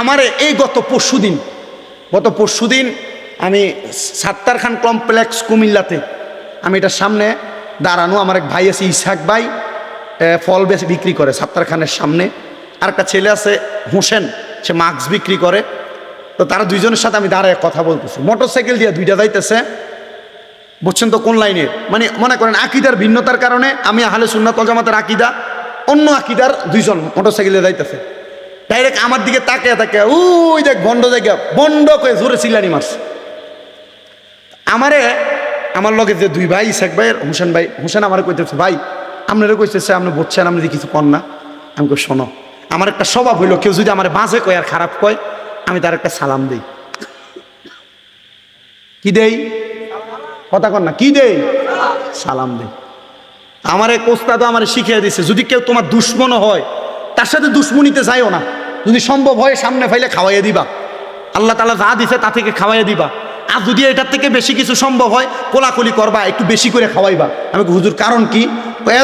আমারে এই গত পরশু দিন গত পরশু দিন আমি সাত্তার খান কমপ্লেক্স কুমিল্লাতে, আমি এটার সামনে দাঁড়ানো, আমার এক ভাই আছে ইসাক ভাই ফল বেশ বিক্রি করে সাত্তার খানের সামনে। আর একটা ছেলে আছে, হোসেন, সে মাস্ক বিক্রি করে। তো তারা দুইজনের সাথে আমি দাঁড়ায় কথা বলতেছি। মোটর সাইকেল দিয়ে দুইটা যাইতেছে। বুঝছেন তো কোন লাইনের মানে মনে করেন আকিদার ভিন্নতার কারণে আমি আহলে সুন্নাতল জামাতের আকিদা, অন্য আকিদার দুইজন মোটর সাইকেলে যাইতেছে। ডাইরেক্ট আমার দিকে তাকিয়ে তাকে ওই দেখ বন্ড জায়গা বন্ড করে জোরে চিল্লানি মারছে। আমারে, আমার লগে যে দুই ভাই, শেখ ভাইয়ের, হোসেন ভাই, হোসেন আমার কইতেছে, ভাই আপনারও কইতেছে, আপনি বুঝছেন, আপনি কিছু কন না? আমি কই, শোনো, আমার একটা স্বভাব হইল, কেউ যদি আমার বাঁচে কয় আর খারাপ কয়, আমি তার একটা সালাম দিই। কি দেই? কথা কন না, কি দেই? সালাম দেই। আমার এক ওস্তাদ আমার শিখিয়ে দিছে, যদি কেউ তোমার দুশ্মনও হয়, তার সাথে দুশ্মনীতে যাইও না। যদি সম্ভব হয় সামনে ফাইলে খাওয়াইয়া দিবা। আল্লাহ তালা যা দিছে তা থেকে খাওয়াইয়া দিবা। আর যদি এটার থেকে বেশি কিছু সম্ভব হয়, কোলাকুলি করবা, একটু বেশি করে খাওয়াইবা। আমি হুজুর, কারণ কি?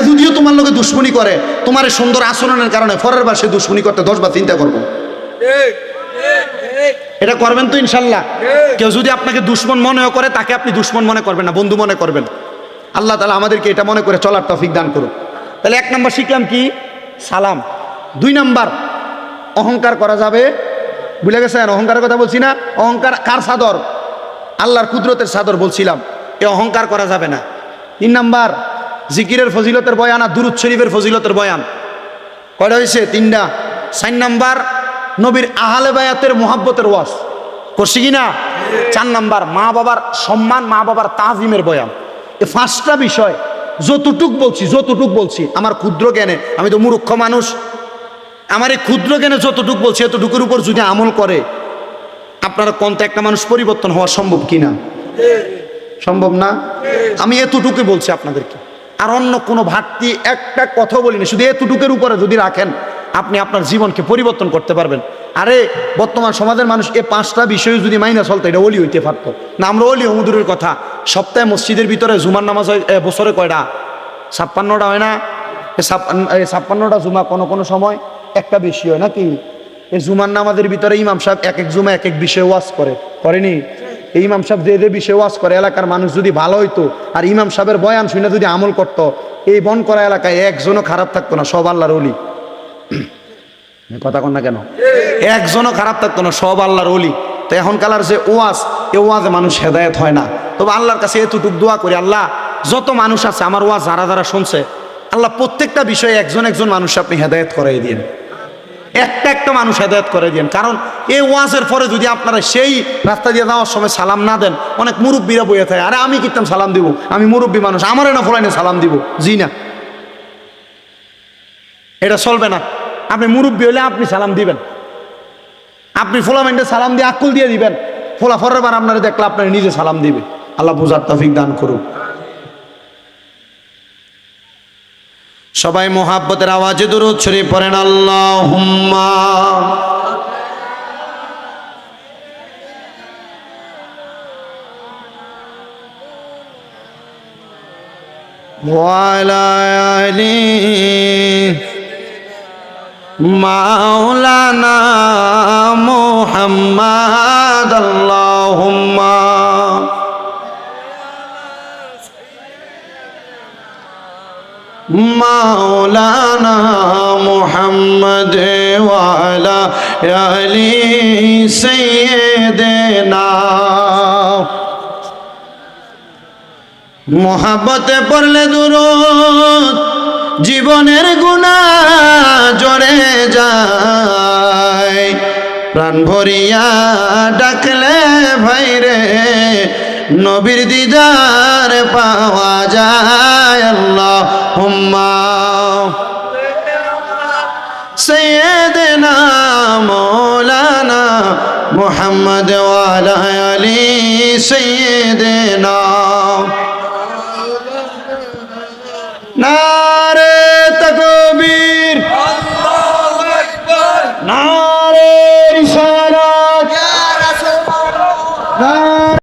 যদিও তোমার লোকে দুশ্মনী করে, তোমার সুন্দর আচরণের কারণে পরের বার সে দুশ্মনী করতে দশ বার চিন্তা করব। এটা করবেন তো ইনশাল্লাহ। কেউ যদি আপনাকে দুশ্মন মনেও করে, তাকে আপনি দুশ্মন মনে করবেন না, বন্ধু মনে করবেন। আল্লাহ তালা আমাদেরকে এটা মনে করে চলার তফিক দান করুন তাহলে এক নম্বর শিখলাম কি? সালাম। দুই নাম্বার অহংকার করা যাবে? ভুলে গেছেন? অহংকারের কথা বলছি না। অহংকার কার সাদর? আল্লাহর কুদরতের সাদর বলছিলাম। এ অহংকার করা যাবে না। তিন নাম্বার, জিকিরের ফজিলতের বয়ান আর দুরুদ শরীফের ফজিলতের বয়ান। কয়টা হয়েছে? তিনটা। চার নাম্বার, নবীর আহলে বায়াতের মোহাব্বতের ওয়াস করছি কি না? চার নাম্বার, মা বাবার সম্মান, মা বাবার তাজিমের বয়ান। এ পাঁচটা বিষয়, যতটুক বলছি যতটুক বলছি, আমার ক্ষুদ্র জ্ঞানে। আমি তো মূর্খ মানুষ। আমার এই ক্ষুদ্র জ্ঞানে যতটুকু বলছে, এতটুকুর উপর যদি আমল করে, আপনারা কোনটা একটা মানুষ পরিবর্তন হওয়া সম্ভব কিনা? সম্ভব না? আমি এতটুকু বলছি আপনাদেরকে। আর অন্য কোনো ঘাটতি একটা কথা বলিনি, শুধু এতটুকের উপরে যদি রাখেন, আপনি আপনার জীবনকে পরিবর্তন করতে পারবেন। আরে, বর্তমান সমাজের মানুষ এ পাঁচটা বিষয়ে যদি মাইনা চলতো এটা অলি হইতে পারতো। না, আমরা অলি হুমুদুরের কথা। সপ্তাহে মসজিদের ভিতরে জুমার নামাজ হয় বছরে কয়টা? ছাপ্পান্নটা হয় না? ছাপ্পান্নটা জুমা কোনো কোনো সময়? একটা বেশি হয় নাকি? এই জুমার নামাজের ভিতরে ইমাম সাহেব এক এক জুমা এক এক বিষয়ে ওয়াজ করে। করেনি? এই ইমাম সাহেব যে যে বিষয়ে ওয়াজ করে, এলাকার মানুষ যদি ভালো হইতো আর ইমাম সাহেবের বয়ান শুনে যদি আমল করতো, এই বন করা এলাকায় একজনও খারাপ থাকতো না, সব আল্লাহর অলি কথা কন না কেন? একজনও খারাপ থাকতো না, সব আল্লাহর অলি তো এখন কালার যে ওয়াজ, এ ওয়াজে মানুষ হেদায়েত হয় না। তবে আল্লাহর কাছে এতটুক দোয়া করি, আল্লাহ, যত মানুষ আছে, আমার ওয়াজ যারা যারা শুনছে, আল্লাহ প্রত্যেকটা বিষয়ে একজন একজন মানুষ আপনি হেদায়েত করাই দিন একটা একটা মানুষ হেদায়ত করে দিন। কারণ এই ওয়াজের পরে যদি আপনারা সেই রাস্তা দিয়ে যাওয়ার সময় সালাম না দেন, অনেক মুরব্বীরা বইয়ে থাকে, আরে আমি কিতাম সালাম দিব, আমি মুরব্বী মানুষ আমারও না ফলাইনে সালাম দিব। জি না। এটা চলবে না। আপনি মুরব্বী হলে আপনি সালাম দিবেন। আপনি ফোলামেন্টে সালাম দিয়ে আকুল দিয়ে দিবেন। ফোলা ফরের বার আপনারা দেখলে আপনার নিজে সালাম দিবে। আল্লাহ বুঝার তফিক দান করুক। সবাই মোহাব্বতের আওয়াজে দূর ছড়িয়ে পড়েন আল্লাহ হুম্মা মাওলানা মোহাম্মা মাওলানা মোহাম্মদ ওয়ালা আলি সৈয়দেনা মোহাবতে পড়লে দূর জীবনের গুণা জড়ে যায়। প্রাণ ভরিয়া ডাকলে ভাইরে, নবীর দিদার পাওয়া যায়। محمد وعلى آل سيدنا